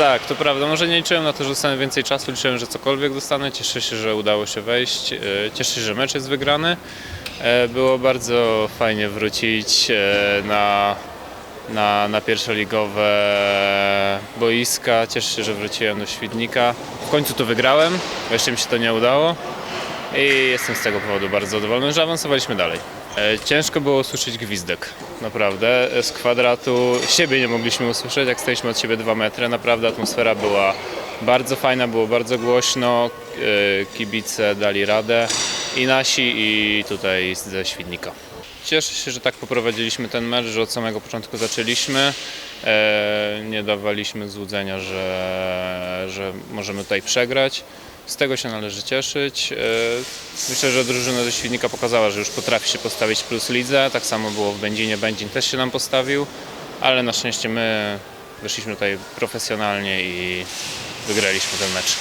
Tak, to prawda. Może nie liczyłem na to, że dostanę więcej czasu, liczyłem, że cokolwiek dostanę. Cieszę się, że udało się wejść. E, Cieszę się, że mecz jest wygrany. E, Było bardzo fajnie wrócić e, na, na, na pierwszoligowe boiska. Cieszę się, że wróciłem do Świdnika. W końcu to wygrałem, jeszcze mi się to nie udało. I jestem z tego powodu bardzo zadowolony, że awansowaliśmy dalej. E, Ciężko było usłyszeć gwizdek, naprawdę. E, Z kwadratu siebie nie mogliśmy usłyszeć, jak staliśmy od siebie dwa metry. Naprawdę atmosfera była bardzo fajna, było bardzo głośno. e, Kibice dali radę i nasi, i tutaj ze Świdnika. Cieszę się, że tak poprowadziliśmy ten mecz, że od samego początku zaczęliśmy. Nie dawaliśmy złudzenia, że, że możemy tutaj przegrać. Z tego się należy cieszyć. E, Myślę, że drużyna ze Świdnika pokazała, że już potrafi się postawić plus lidze. Tak samo było w Będzinie. Będzin też się nam postawił, ale na szczęście my wyszliśmy tutaj profesjonalnie i wygraliśmy ten mecz.